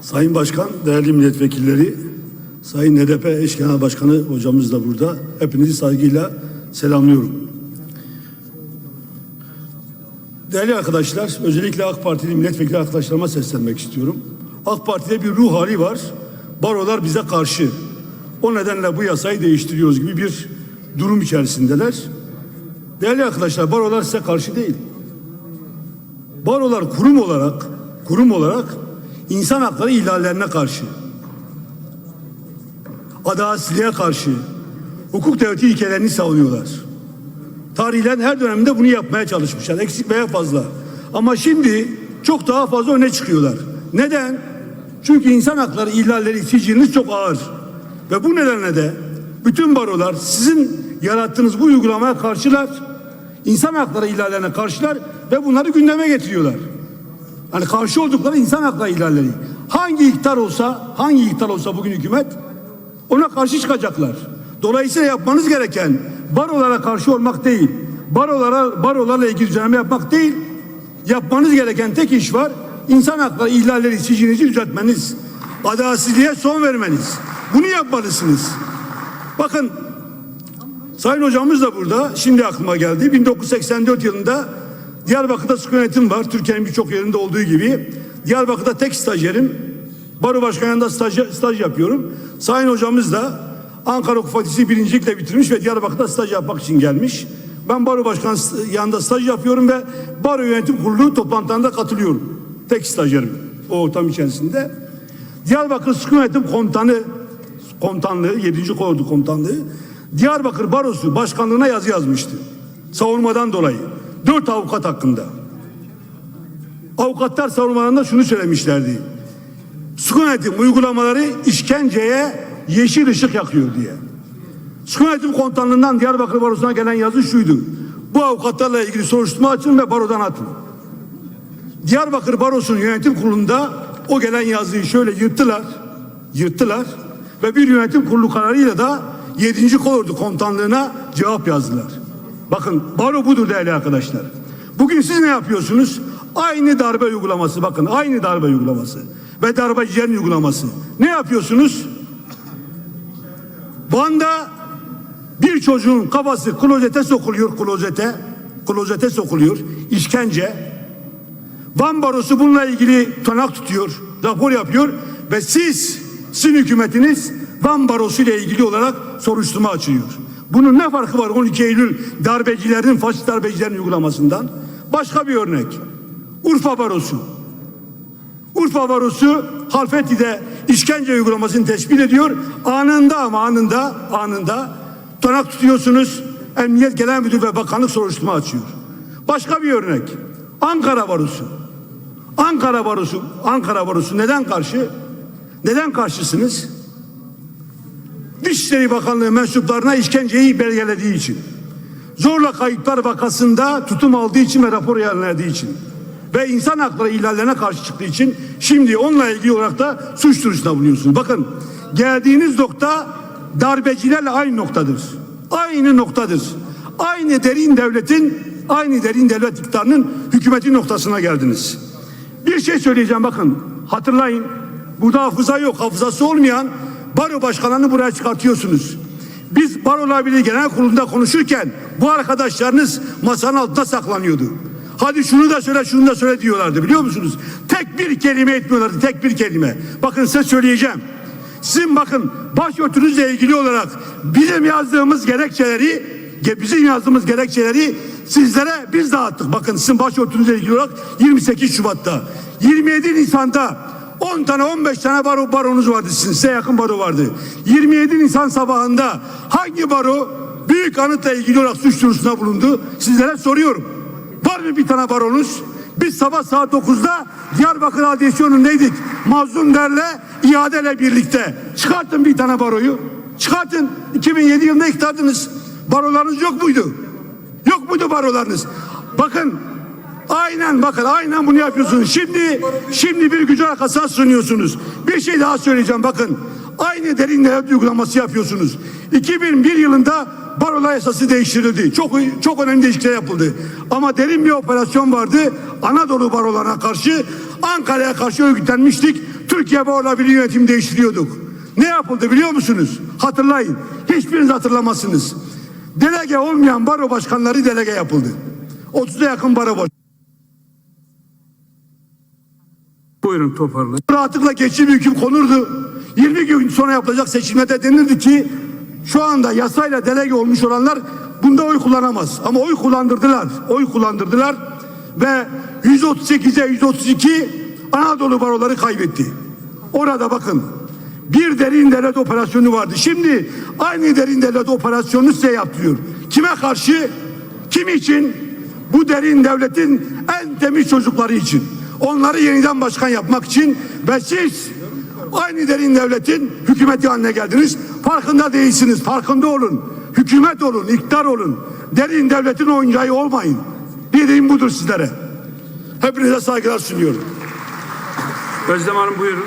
Sayın Başkan, değerli milletvekilleri, Sayın HDP eş genel başkanı hocamız da burada. Hepinizi saygıyla selamlıyorum. Değerli arkadaşlar, özellikle AK Partili milletvekili arkadaşlarıma seslenmek istiyorum. AK Parti'de bir ruh hali var. Barolar bize karşı. O nedenle bu yasayı değiştiriyoruz gibi bir durum içerisindeler. Değerli arkadaşlar, barolar size karşı değil. Barolar kurum olarak, kurum olarak insan hakları ihlallerine karşı, adaletsizliğe karşı, hukuk devleti ilkelerini savunuyorlar. Tarihlerin her döneminde bunu yapmaya çalışmışlar. Eksik veya fazla. Ama şimdi çok daha fazla öne çıkıyorlar. Neden? Çünkü insan hakları ihlalleri siciliniz çok ağır. Ve bu nedenle de bütün barolar sizin yarattığınız bu uygulamaya karşılar. insan hakları ihlallerine karşılar ve bunları gündeme getiriyorlar. Hani karşı oldukları insan hakları ihlalleri. Hangi iktidar olsa, hangi iktidar olsa bugün hükümet ona karşı çıkacaklar. Dolayısıyla yapmanız gereken barolara karşı olmak değil, barolara barolarla ilgili düzenleme yapmak değil. Yapmanız gereken tek iş var. İnsan hakları ihlalleri sicilinizi düzeltmeniz. Adaletsizliğe son vermeniz. Bunu yapmalısınız. Bakın Sayın hocamız da burada. Şimdi aklıma geldi. 1984 yılında Diyarbakır'da sıkı yönetim var. Türkiye'nin birçok yerinde olduğu gibi. Diyarbakır'da tek stajyerim. Baro başkanlığında staj, staj yapıyorum. Sayın hocamız da Ankara Hukuk Fakültesi birincilikle bitirmiş ve Diyarbakır'da staj yapmak için gelmiş. Ben baro başkanı yanında staj yapıyorum ve baro yönetim kurulu toplantılarında katılıyorum. Tek stajyerim o ortam içerisinde. Diyarbakır Sıkı Yönetim Komutanı komutanlığı 7. Kolordu Komutanlığı Diyarbakır Barosu Başkanlığına yazı yazmıştı. Savunmadan dolayı. Dört avukat hakkında. Avukatlar savunmalarında şunu söylemişlerdi. Sıkı yönetim uygulamaları işkenceye yeşil ışık yakıyor diye. Sıkı yönetim komutanlığından Diyarbakır Barosu'na gelen yazı şuydu. Bu avukatlarla ilgili soruşturma açın ve barodan atın. Diyarbakır Barosu'nun yönetim kurulunda o gelen yazıyı şöyle yırttılar. Yırttılar ve bir yönetim kurulu kararıyla da 7. Kolordu Komutanlığı'na cevap yazdılar. Bakın baro budur değerli arkadaşlar. Bugün siz ne yapıyorsunuz? Aynı darbe uygulaması bakın aynı darbe uygulaması ve darbecilerin uygulaması. Ne yapıyorsunuz? Van'da bir çocuğun kafası klozete sokuluyor klozete. Klozete sokuluyor. işkence. Van Barosu bununla ilgili tonak tutuyor, rapor yapıyor ve siz, sizin hükümetiniz Van Barosu ile ilgili olarak soruşturma açıyor. Bunun ne farkı var 12 Eylül darbecilerin, faşist darbecilerin uygulamasından? Başka bir örnek. Urfa Barosu. Urfa Barosu Halfeti'de işkence uygulamasını tespit ediyor. Anında ama anında, anında tonak tutuyorsunuz. Emniyet Genel Müdürü ve Bakanlık soruşturma açıyor. Başka bir örnek. Ankara Barosu. Ankara Barosu, Ankara Barosu neden karşı? Neden karşısınız? Dışişleri Bakanlığı mensuplarına işkenceyi belgelediği için. Zorla kayıplar vakasında tutum aldığı için ve rapor yayınladığı için. Ve insan hakları ihlallerine karşı çıktığı için şimdi onunla ilgili olarak da suç duyurusunda bulunuyorsunuz. Bakın geldiğiniz nokta darbecilerle aynı noktadır. Aynı noktadır. Aynı derin devletin, aynı derin devlet iktidarının hükümeti noktasına geldiniz. Bir şey söyleyeceğim bakın hatırlayın. Burada hafıza yok. Hafızası olmayan baro başkanlarını buraya çıkartıyorsunuz. Biz Barolar Birliği Genel Kurulu'nda konuşurken bu arkadaşlarınız masanın altında saklanıyordu. Hadi şunu da söyle şunu da söyle diyorlardı biliyor musunuz? Tek bir kelime etmiyorlardı tek bir kelime. Bakın size söyleyeceğim. Sizin bakın başörtünüzle ilgili olarak bizim yazdığımız gerekçeleri bizim yazdığımız gerekçeleri sizlere biz dağıttık. Bakın sizin başörtünüzle ilgili olarak 28 Şubat'ta 27 Nisan'da 10 tane 15 tane baro baronuz vardı sizin size yakın baro vardı. 27 Nisan sabahında hangi baro büyük anıtla ilgili olarak suç duyurusunda bulundu? Sizlere soruyorum. Var mı bir tane baronuz? Biz sabah saat 9'da Diyarbakır Adliyesi önündeydik. Mazlum derle iadeyle birlikte. Çıkartın bir tane baroyu. Çıkartın. 2007 yılında iktidardınız. Barolarınız yok muydu? Yok muydu barolarınız? Bakın Aynen bakın aynen bunu yapıyorsunuz. Şimdi şimdi bir gücü arkasına sığınıyorsunuz. Bir şey daha söyleyeceğim bakın. Aynı derin devlet uygulaması yapıyorsunuz. 2001 yılında barolar yasası değiştirildi. Çok çok önemli değişiklikler yapıldı. Ama derin bir operasyon vardı. Anadolu barolarına karşı Ankara'ya karşı örgütlenmiştik. Türkiye Barolar Birliği yönetimi değiştiriyorduk. Ne yapıldı biliyor musunuz? Hatırlayın. Hiçbiriniz hatırlamazsınız. Delege olmayan baro başkanları delege yapıldı. 30'a yakın baro baş. Buyurun toparlayın. Rahatlıkla geçici hüküm konurdu. 20 gün sonra yapılacak seçimlerde denirdi ki şu anda yasayla delege olmuş olanlar bunda oy kullanamaz. Ama oy kullandırdılar. Oy kullandırdılar ve 138'e 132 Anadolu baroları kaybetti. Orada bakın bir derin devlet operasyonu vardı. Şimdi aynı derin devlet operasyonunu size yaptırıyor. Kime karşı? Kim için? Bu derin devletin en temiz çocukları için. Onları yeniden başkan yapmak için ve siz aynı derin devletin hükümeti haline geldiniz. Farkında değilsiniz. Farkında olun. Hükümet olun, iktidar olun. Derin devletin oyuncağı olmayın. Dediğim budur sizlere. Hepinize saygılar sunuyorum. Özlem Hanım buyurun.